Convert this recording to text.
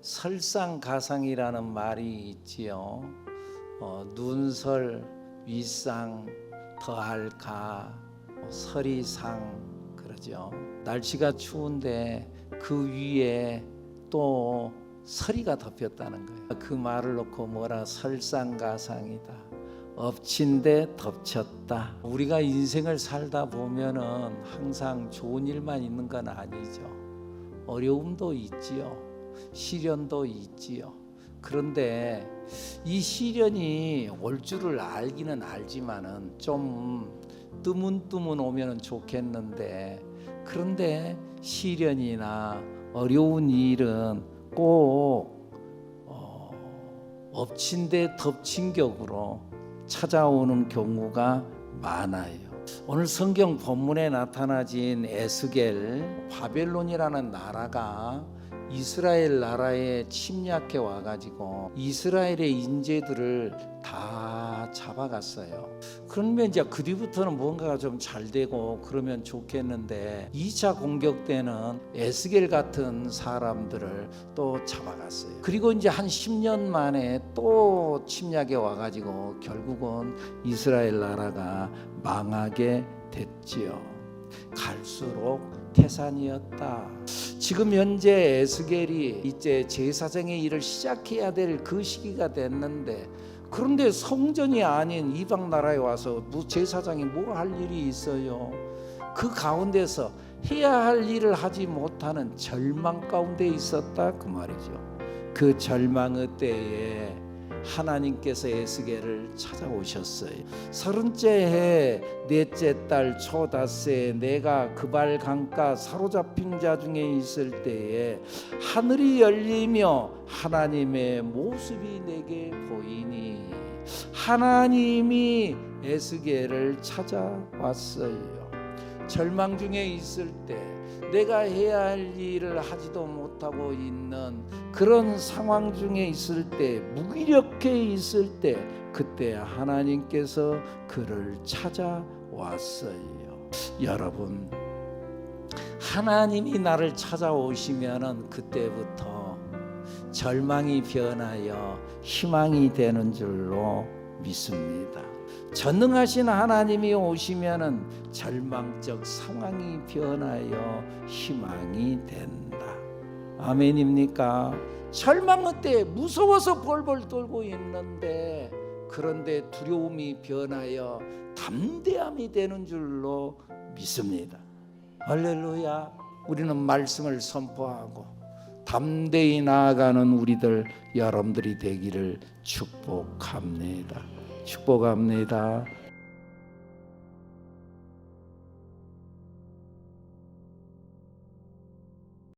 설상가상이라는 말이 있지요. 어, 눈설, 윗상, 더할가, 뭐 서리상 그러죠. 날씨가 추운데 그 위에 또 서리가 덮였다는 거예요. 그 말을 놓고 뭐라 설상가상이다. 엎친 데 덮쳤다. 우리가 인생을 살다 보면은 항상 좋은 일만 있는 건 아니죠. 어려움도 있지요. 시련도 있지요. 그런데 이 시련이 올 줄을 알기는 알지만은 좀 뜨문뜨문 오면은 좋겠는데 그런데 시련이나 어려운 일은 꼭 어, 엎친 데 덮친 격으로 찾아오는 경우가 많아요. 오늘 성경 본문에 나타나진 에스겔 바벨론이라는 나라가 이스라엘 나라에 침략해 와가지고 이스라엘의 인재들을 다 잡아갔어요. 그러면 이제 그 뒤부터는 뭔가가 좀 잘 되고 그러면 좋겠는데 2차 공격 때는 에스겔 같은 사람들을 또 잡아갔어요. 그리고 이제 한 10년 만에 또 침략해 와가지고 결국은 이스라엘 나라가 망하게 됐지요. 갈수록 태산이었다. 지금 현재 에스겔이 이제 제사장의 일을 시작해야 될 그 시기가 됐는데 그런데 성전이 아닌 이방 나라에 와서 뭐 제사장이 뭐할 일이 있어요? 그 가운데서 해야 할 일을 하지 못하는 절망 가운데 있었다 그 말이죠. 그 절망의 때에 하나님께서 에스겔을 찾아오셨어요. 서른째 해 넷째 달 초다세 내가 그발 강가 사로잡힌 자 중에 있을 때에 하늘이 열리며 하나님의 모습이 내게 보이니 하나님이 에스겔을 찾아왔어요. 절망 중에 있을 때 내가 해야 할 일을 하지도 못하고 있는 그런 상황 중에 있을 때 무기력해 있을 때 그때 하나님께서 그를 찾아왔어요. 여러분 하나님이 나를 찾아오시면은 그때부터 절망이 변하여 희망이 되는 줄로 믿습니다. 전능하신 하나님이 오시면은 절망적 상황이 변하여 희망이 된다. 아멘입니까? 절망의 때 무서워서 벌벌 떨고 있는데 그런데 두려움이 변하여 담대함이 되는 줄로 믿습니다. 할렐루야. 우리는 말씀을 선포하고 담대히 나아가는 우리들 여러분들이 되기를 축복합니다. 축복합니다.